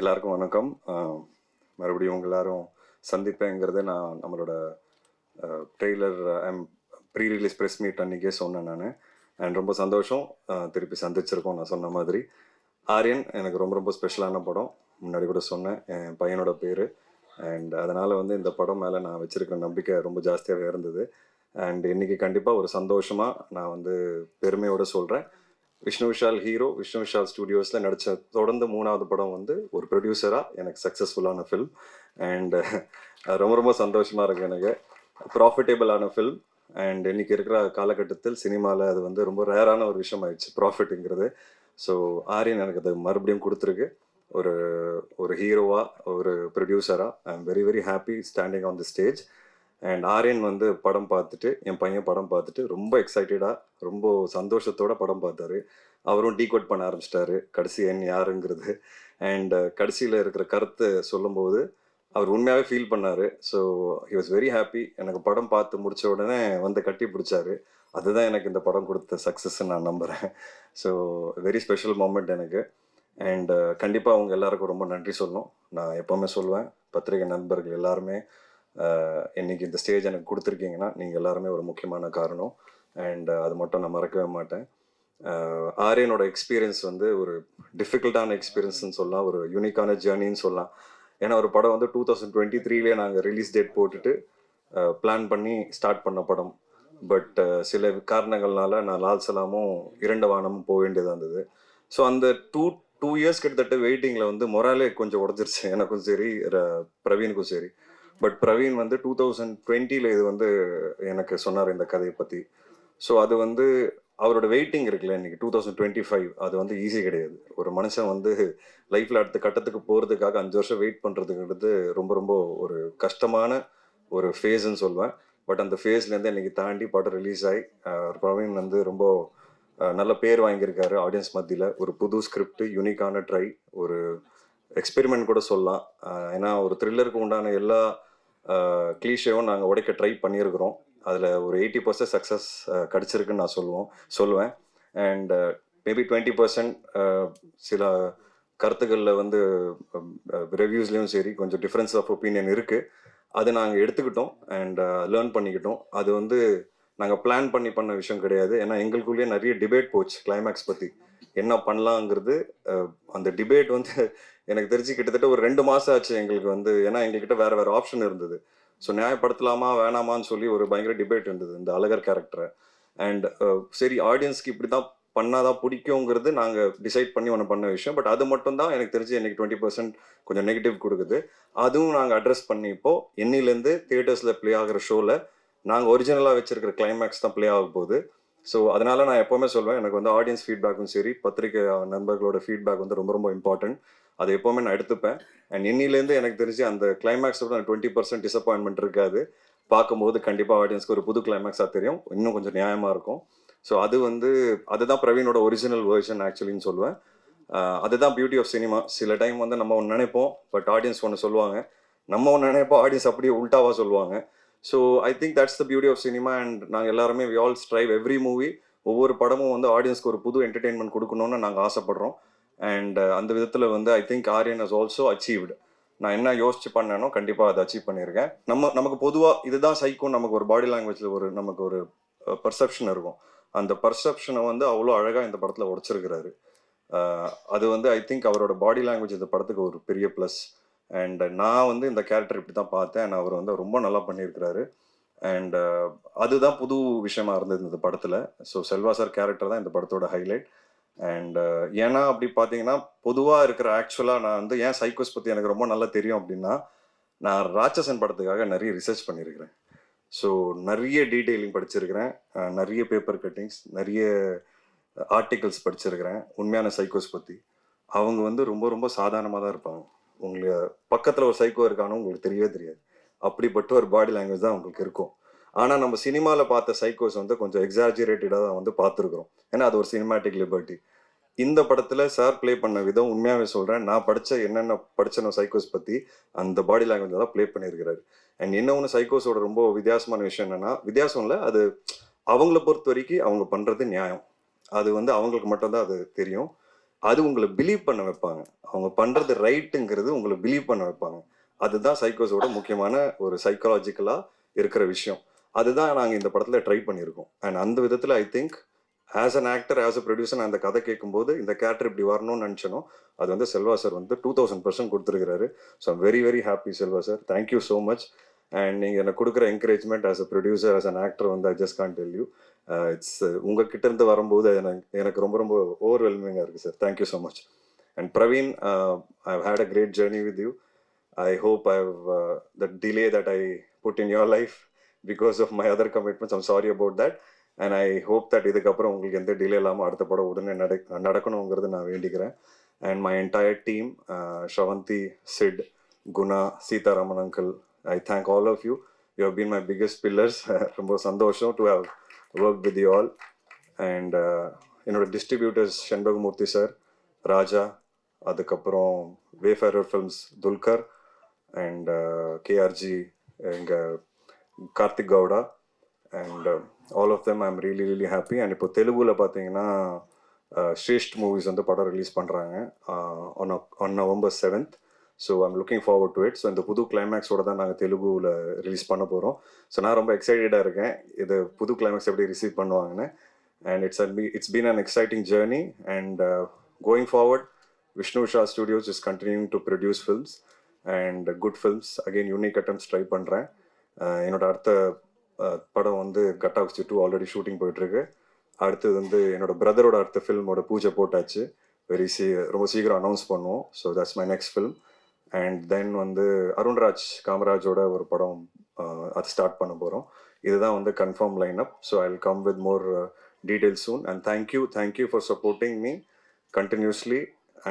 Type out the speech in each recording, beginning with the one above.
எல்லாருக்கும் வணக்கம். மறுபடியும் உங்கள் எல்லாரும் சந்திப்பேங்கிறது நான் நம்மளோட trailer pre release press meet அன்றைக்கே சொன்னேன் நான். அண்ட் ரொம்ப சந்தோஷம். திருப்பி சந்திச்சிருக்கோம் நான் சொன்ன மாதிரி. ஆரியன் எனக்கு ரொம்ப ரொம்ப ஸ்பெஷலான படம். முன்னாடி கூட சொன்னேன் என் பையனோட பேர். அண்ட் அதனால் வந்து இந்த படம் மேலே நான் வச்சுருக்க நம்பிக்கை ரொம்ப ஜாஸ்தியாகவே இருந்தது. அண்ட் இன்னைக்கு கண்டிப்பாக ஒரு சந்தோஷமாக நான் வந்து பெருமையோடு சொல்கிறேன் விஷ்ணு விஷால் ஹீரோ விஷ்ணு விஷால் ஸ்டுடியோஸில் நடித்த தொடர்ந்து மூணாவது படம் வந்து ஒரு ப்ரொடியூசராக எனக்கு சக்ஸஸ்ஃபுல்லான ஃபில்ம் அண்ட் ரொம்ப ரொம்ப சந்தோஷமாக இருக்குது எனக்கு. ப்ராஃபிட்டபிளான ஃபில்ம் அண்ட் இன்னைக்கு இருக்கிற காலகட்டத்தில் சினிமாவில் அது வந்து ரொம்ப ரேரான ஒரு விஷயம் ஆயிடுச்சு ப்ராஃபிட்டுங்கிறது ஸோ ஆரியன் எனக்கு அது மறுபடியும் கொடுத்துருக்கு. ஒரு ஒரு ஹீரோவாக ஒரு ப்ரொடியூசராக I am very very happy standing on the stage and Aryan வந்து படம் பார்த்துட்டு என் பையன் படம் பார்த்துட்டு ரொம்ப எக்ஸைட்டடாக ரொம்ப சந்தோஷத்தோட படம் பார்த்தாரு. அவரும் டீகோட் பண்ண ஆரம்பிச்சிட்டாரு. கடைசி என் யாருங்கிறது. அண்ட் uh, கடைசியில் இருக்கிற கருத்து சொல்லும்போது அவர் உண்மையாகவே ஃபீல் பண்ணார். So he was very happy எனக்கு படம் பார்த்து முடித்த உடனே வந்து கட்டி பிடிச்சாரு. அதுதான் எனக்கு இந்த படம் கொடுத்த சக்ஸஸ் நான் நம்புகிறேன் ஸோ வெரி ஸ்பெஷல் மூமெண்ட் எனக்கு. அண்ட் uh, கண்டிப்பாக அவங்க எல்லாருக்கும் ரொம்ப நன்றி சொல்லணும். நான் எப்போவுமே சொல்லுவேன் பத்திரிகை நண்பர்கள் எல்லாருமே இன்னைக்கு இந்த ஸ்டேஜ் எனக்கு கொடுத்துருக்கீங்கன்னா நீங்கள் எல்லாருமே ஒரு முக்கியமான காரணம். அண்ட் அது மட்டும் நான் மறக்கவே மாட்டேன். ஆரியனோட எக்ஸ்பீரியன்ஸ் வந்து ஒரு டிஃபிகல்ட்டான எக்ஸ்பீரியன்ஸ்னு சொல்லலாம். ஒரு யூனிக்கான ஜேர்னின்னு சொல்லலாம். ஏன்னா ஒரு படம் வந்து டூ தௌசண்ட் டுவெண்ட்டி த்ரீலேயே நாங்கள் ரிலீஸ் டேட் போட்டுட்டு பிளான் பண்ணி ஸ்டார்ட் பண்ண படம். பட் சில காரணங்கள்னால நான் லால் சலாமும் இரண்டு வானமும் போக வேண்டியதாக இருந்தது. ஸோ அந்த டூ டூ இயர்ஸ் கிட்டத்தட்ட வெயிட்டிங்கில் வந்து மொராலே கொஞ்சம் உடஞ்சிருச்சு. எனக்கும் சரி ர- பிரவீனுக்கும் சரி. பட் பிரவீன் வந்து டூ தௌசண்ட் டுவெண்ட்டியில் இது வந்து எனக்கு சொன்னார் இந்த கதையை பற்றி ஸோ அது வந்து அவரோட வெயிட்டிங் இருக்குல்ல இன்னைக்கு டூ தௌசண்ட் டுவெண்ட்டி ஃபைவ் அது வந்து ஈஸி கிடையாது. ஒரு மனுஷன் வந்து லைஃப்பில் அடுத்த கட்டத்துக்கு போகிறதுக்காக அஞ்சு வருஷம் வெயிட் பண்ணுறதுங்கிறது ரொம்ப ரொம்ப ஒரு கஷ்டமான ஒரு ஃபேஸ்ன்னு சொல்லுவேன் பட் அந்த ஃபேஸ்லேருந்து இன்னைக்கு தாண்டி படம் ரிலீஸ் ஆகி பிரவீன் வந்து ரொம்ப நல்ல பேர் வாங்கியிருக்காரு ஆடியன்ஸ் மத்தியில். ஒரு புது ஸ்கிரிப்ட் யூனிக்கான ட்ரை ஒரு எக்ஸ்பெரிமெண்ட் கூட சொல்லலாம். ஏன்னா ஒரு த்ரில்லருக்கு உண்டான எல்லா க்ளீஷேவும் நாங்கள் உடைக்க ட்ரை பண்ணியிருக்கிறோம். அதில் ஒரு எயிட்டி பர்சன்ட் சக்ஸஸ் கிடச்சிருக்குன்னு நான் சொல்லுவோம் சொல்லுவேன் அண்ட் மேபி டுவெண்ட்டி பர்சன்ட் சில கருத்துக்களில் வந்து ரிவ்யூஸ்லேயும் சரி கொஞ்சம் டிஃப்ரென்ஸ் ஆஃப் ஒப்பீனியன் இருக்குது அது நாங்கள் எடுத்துக்கிட்டோம் அண்ட் லேர்ன் பண்ணிக்கிட்டோம். அது வந்து நாங்கள் பிளான் பண்ணி பண்ண விஷயம் கிடையாது. ஏன்னா எங்களுக்குள்ளேயே நிறைய டிபேட் போச்சு கிளைமேக்ஸ் பற்றி என்ன பண்ணலாங்கிறது அந்த டிபேட் வந்து எனக்கு தெரிஞ்சு கிட்டத்தட்ட ஒரு ரெண்டு மாதம் ஆச்சு எங்களுக்கு வந்து ஏன்னா எங்ககிட்ட வேற வேற ஆப்ஷன் இருந்தது. ஸோ நியாயப்படுத்தலாமா வேணாமான்னு சொல்லி ஒரு பயங்கர டிபேட் இருந்தது இந்த அழகர் கேரக்டரை அண்ட் சரி ஆடியன்ஸ்க்கு இப்படி தான் பண்ணாதான் பிடிக்குங்கிறது நாங்கள் டிசைட் பண்ணி ஒன்று பண்ண விஷயம். பட் அது மட்டும் தான் எனக்கு தெரிஞ்சு எனக்கு டுவெண்ட்டி பர்சன்ட் கொஞ்சம் நெகட்டிவ் கொடுக்குது. அதுவும் நாங்கள் அட்ரஸ் பண்ணி இப்போ என்னிலேருந்து தியேட்டர்ஸில் ப்ளே ஆகிற ஷோவில் நாங்கள் ஒரிஜினலாக வச்சிருக்கிற கிளைமேக்ஸ் தான் ப்ளே ஆக போகுது. ஸோ அதனால நான் எப்போவுமே சொல்வேன் எனக்கு வந்து ஆடியன்ஸ் ஃபீட்பேக்கும் சரி பத்திரிகை நண்பர்களோட ஃபீட்பேக் வந்து ரொம்ப ரொம்ப இம்பார்ட்டன்ட் அதை எப்போவுமே நான் எடுத்துப்பேன். அண்ட் இன்னிலேருந்து எனக்கு தெரிஞ்சு அந்த கிளைமேக்ஸோட டுவெண்ட்டி பர்சன்ட் டிசப்பாயின்மெண்ட் இருக்காது. பார்க்கும்போது கண்டிப்பாக ஆடியன்ஸ்க்கு ஒரு புது கிளைமேக்ஸாக தெரியும். இன்னும் கொஞ்சம் நியாயமாக இருக்கும். ஸோ அது வந்து அதுதான் பிரவீனோட ஒரிஜினல் வேர்ஷன் ஆக்சுவலின்னு சொல்லுவேன். அதுதான் பியூட்டி ஆஃப் சினிமா சில டைம் வந்து நம்ம ஒன்று நினைப்போம் பட் ஆடியன்ஸ் ஒன்று சொல்லுவாங்க. நம்ம ஒன்று நினைப்போம் ஆடியன்ஸ் அப்படியே உல்டாவாக சொல்லுவாங்க. So I think that's the beauty of cinema and நாங்கள் எல்லாருமே we all strive every movie ஒவ்வொரு படமும் வந்து ஆடியன்ஸ்க்கு ஒரு புது என்டர்டெயின்மெண்ட் கொடுக்கணும்னு நாங்கள் ஆசைப்படுறோம். அண்ட் uh, அந்த விதத்தில் வந்து I think Aryan is also achieved நான் என்ன யோசிச்சு பண்ணேனோ கண்டிப்பாக அதை அச்சீவ் பண்ணியிருக்கேன் நம்ம நமக்கு பொதுவாக இதுதான் சைக்கும் நமக்கு ஒரு பாடி லாங்குவேஜில் ஒரு நமக்கு ஒரு uh, பர்செப்ஷன் இருக்கும். அந்த பர்செப்ஷனை வந்து அவ்வளோ அழகாக இந்த படத்தில் உடைச்சிருக்கிறாரு. Uh, அது வந்து ஐ திங்க் அவரோட பாடி லாங்குவேஜ் இந்த படத்துக்கு ஒரு பெரிய ப்ளஸ் அண்ட் நான் வந்து இந்த கேரக்டர் இப்படி தான் பார்த்தேன். And அவர் வந்து ரொம்ப நல்லா பண்ணியிருக்கிறாரு. அண்ட் அதுதான் புது விஷயமா இருந்தது இந்த படத்தில். ஸோ செல்வா சார் கேரக்டர் தான் இந்த படத்தோட ஹைலைட் அண்ட் uh, ஏன்னா அப்படி பார்த்தீங்கன்னா பொதுவாக இருக்கிற ஆக்சுவலாக நான் வந்து ஏன் சைக்கோஸ் பற்றி எனக்கு ரொம்ப நல்லா தெரியும் அப்படின்னா நான் ராட்சசன் படத்துக்காக நிறைய ரிசர்ச் பண்ணியிருக்கிறேன் ஸோ நிறைய டீட்டெயிலிங் படிச்சிருக்கிறேன். நிறைய பேப்பர் கட்டிங்ஸ் நிறைய ஆர்டிகல்ஸ் படிச்சிருக்கிறேன் உண்மையான சைக்கோஸ் பற்றி அவங்க வந்து ரொம்ப ரொம்ப சாதாரணமாக தான் இருப்பாங்க. உங்களுக்கு பக்கத்தில் ஒரு சைக்கோ இருக்கானோ உங்களுக்கு தெரியவே தெரியாது. அப்படிப்பட்ட ஒரு பாடி லாங்குவேஜ் தான் உங்களுக்கு இருக்கும். ஆனால் நம்ம சினிமாவில் பார்த்த சைக்கோஸ் வந்து கொஞ்சம் எக்ஸாஜிரேட்டடாக தான் வந்து பார்த்துருக்குறோம். ஏன்னா அது ஒரு சினிமாட்டிக் லிபர்ட்டி இந்த படத்தில் சார் ப்ளே பண்ண விதம் உண்மையாகவே சொல்கிறேன் நான் படித்த என்னென்ன படிச்சனோ சைக்கோஸ் பற்றி அந்த பாடி லாங்குவேஜ் தான் ப்ளே பண்ணியிருக்கிறாரு. அண்ட் இன்னொன்று சைக்கோஸோட ரொம்ப வித்தியாசமான விஷயம் என்னன்னா வித்தியாசம் இல்லை அது அவங்கள பொறுத்த வரைக்கும் அவங்க பண்ணுறது நியாயம். அது வந்து அவங்களுக்கு மட்டும்தான் அது தெரியும். அது உங்களை பிலீவ் பண்ண வைப்பாங்க. அவங்க பண்றது ரைட்டுங்கிறது உங்களை பிலீவ் பண்ண வைப்பாங்க. அதுதான் சைக்கோஸோட முக்கியமான ஒரு சைக்காலஜிக்கலா இருக்கிற விஷயம். அதுதான் நாங்கள் இந்த படத்தில் ட்ரை பண்ணியிருக்கோம். அண்ட் அந்த விதத்தில் I think as an actor as a producer அந்த கதை கேட்கும்போது இந்த கேரக்டர் இப்படி வரணும்னு நினச்சனும் அது வந்து செல்வா சார் வந்து டூ தௌசண்ட் பர்சன்ட் கொடுத்துருக்காரு so I'm very very happy Selva sir thank you so much and நீங்கள் எனக்கு கொடுக்குற encouragement as a producer as an actor வந்து I just can't tell you it's உங்ககிட்ட இருந்து வரும்போது எனக்கு எனக்கு ரொம்ப ரொம்ப ஓவர்வெல்மிங்காக இருக்குது sir thank you so much and Praveen I had a great journey with you hope hope I've uh, delay that I put in your life because of my other commitments I'm sorry about that and I hope that இதுக்கப்புறம் உங்களுக்கு எந்த delay இல்லாமல் அடுத்த படம் உடனே நட நடக்கணுங்கிறது நான் வேண்டிக்கிறேன். And my entire team Shavanthi Sid Guna Seetharaman uncle I thank all of you you have been my biggest pillars ரொம்ப சந்தோஷம் to have work with you all and என்னோட டிஸ்ட்ரிபியூட்டர்ஸ் செண்பகமூர்த்தி சார் ராஜா அதுக்கப்புறம் Wayfarer films Dulquer and KRG எங்கள் Karthik Gowda and all of them I'm really really happy and இப்போ தெலுங்குல பார்த்தீங்கன்னா Sreshth uh, movies வந்து படம் ரிலீஸ் பண்ணுறாங்க on on November seventh so I'm looking forward to it so இந்த புது கிளைமேக்ஸோட தான் நாங்கள் தெலுங்குல ரிலீஸ் பண்ண போகிறோம் ஸோ நான் ரொம்ப எக்ஸைட்டடாக இருக்கேன். இது புது கிளைமேக்ஸ் எப்படி ரிசீவ் பண்ணுவாங்கன்னு. And it's it's been an exciting journey and going forward Vishnu Sha studios is continuing to produce films and good films again unique attempts try பண்ணுறேன் என்னோட அடுத்த படம் வந்து கட்டாக்ஸ் டூ ஆல்ரெடி ஷூட்டிங் போயிட்டுருக்கு. அடுத்தது வந்து என்னோட பிரதரோட அடுத்த ஃபில்மோட பூஜை போட்டாச்சு. வெரி சீ ரொம்ப சீக்கிரம் அனௌன்ஸ் பண்ணுவோம். So that's my next film and then வந்து அருண்ராஜ் காமராஜோட ஒரு படம் அது ஸ்டார்ட் பண்ண போகிறோம் இதுதான் வந்து confirm line up so I will come with more details soon and thank you thank you for supporting me continuously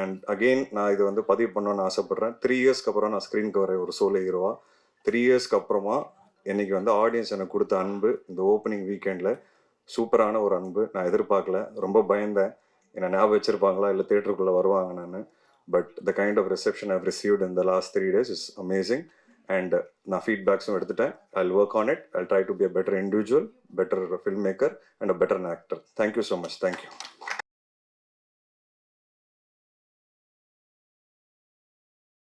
and again நான் இது வந்து பதிவு பண்ணணும்னு ஆசைப்பட்றேன். த்ரீ இயர்ஸ்க்கு அப்புறம் நான் ஸ்க்ரீனுக்கு வரேன் ஒரு சோலோ ஹீரோவா த்ரீ இயர்ஸ்க்கு அப்புறமா இன்னைக்கு வந்து ஆடியன்ஸ் எனக்கு கொடுத்த அன்பு இந்த ஓப்பனிங் வீக்கெண்டில் சூப்பரான ஒரு அன்பு. நான் எதிர்பார்க்கல ரொம்ப பயந்தேன். என்னை ஞாபகம் வச்சுருப்பாங்களா? இல்லை தேட்டருக்குள்ளே வருவாங்க நான். But the kind of reception I've received இந்த last three days is amazing and நான் ஃபீட்பேக்ஸும் எடுத்துட்டேன். I work on it I try to be a better individual better filmmaker and a better actor thank you so much thank you